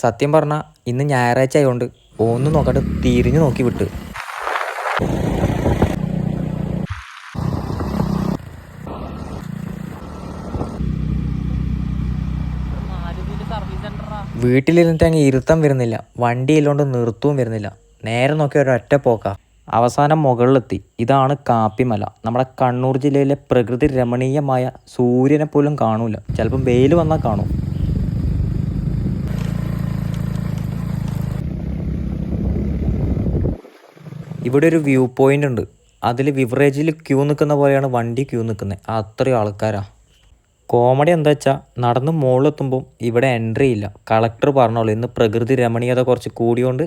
സത്യം പറഞ്ഞാൽ ഇന്ന് ഞായറാഴ്ച ആയതുകൊണ്ട് ഒന്നും നോക്കാണ്ട് തിരിഞ്ഞു നോക്കി വിട്ട്. വീട്ടിലിരുന്നിട്ട് അങ്ങ് ഇരുത്തം വരുന്നില്ല. വണ്ടിയില്ലോണ്ട് നിർത്തവും വരുന്നില്ല. നേരെ നോക്കി ഒരൊറ്റ പോക്ക. അവസാനം മുകളിലെത്തി. ഇതാണ് കാപ്പിമല. നമ്മുടെ കണ്ണൂർ ജില്ലയിലെ പ്രകൃതി രമണീയമായ സൂര്യനെ പോലും കാണൂല. ചിലപ്പം വെയിൽ വന്നാൽ കാണും. ഇവിടെ ഒരു വ്യൂ പോയിന്റ് ഉണ്ട്. അതിൽ വിവറേജിൽ ക്യൂ നിൽക്കുന്ന പോലെയാണ് വണ്ടി ക്യൂ നിൽക്കുന്നത് അത്രയും ആൾക്കാരാണ് കോമഡി എന്താ വെച്ചാൽ നടന്ന് മുകളിലെത്തുമ്പം ഇവിടെ എൻട്രി ഇല്ല. കളക്ടർ പറഞ്ഞോളൂ ഇന്ന് പ്രകൃതി രമണീയത കുറച്ച് കൂടിയോണ്ട്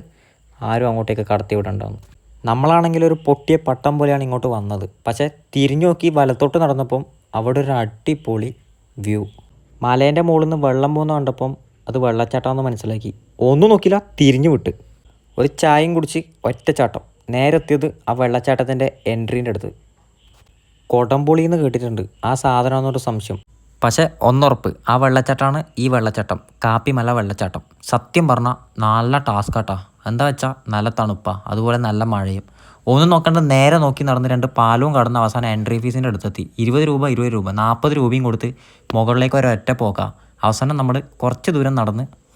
ആരും അങ്ങോട്ടേക്ക് കടത്തി വിടണ്ടാന്ന്. നമ്മളാണെങ്കിൽ ഒരു പൊട്ടിയ പട്ടം പോലെയാണ് ഇങ്ങോട്ട് വന്നത്. പക്ഷേ തിരിഞ്ഞു നോക്കി വലത്തോട്ട് നടന്നപ്പം അവിടെ ഒരു അടിപൊളി വ്യൂ മലേന്റെ മുകളിൽ നിന്ന് വെള്ളം പോകുന്ന കണ്ടപ്പം അത് വെള്ളച്ചാട്ടമെന്ന് മനസ്സിലാക്കി. ഒന്നും നോക്കില്ല തിരിഞ്ഞു വിട്ട്. ഒരു ചായയും കുടിച്ച് ഒറ്റച്ചാട്ടം. നേരെ എത്തിയത് ആ വെള്ളച്ചാട്ടത്തിന്റെ എൻട്രീന്റെ അടുത്ത്. കൊടംപുളി എന്ന് കേട്ടിട്ടുണ്ട്. ആ സാധനമാണെന്നൊരു സംശയം. പക്ഷെ ഒന്നുറപ്പ്. ആ വെള്ളച്ചാട്ടമാണ് ഈ വെള്ളച്ചാട്ടം. കാപ്പിമല വെള്ളച്ചാട്ടം. സത്യം പറഞ്ഞാൽ നല്ല ടാസ്ക് ആട്ടാ എന്താ വെച്ചാൽ നല്ല തണുപ്പാ. അതുപോലെ നല്ല മഴയും. ഒന്നും നോക്കണ്ട നേരെ നോക്കി നടന്ന് രണ്ട് പാലവും കടന്ന് അവസാനം എൻട്രി ഫീസിന്റെ അടുത്തെത്തി. ഇരുപത് രൂപ ഇരുപത് രൂപ. നാൽപ്പത് രൂപയും കൊടുത്ത് മുകളിലേക്ക് ഒരൊറ്റ പോക്കാം. അവസാനം നമ്മൾ കുറച്ച് ദൂരം നടന്ന്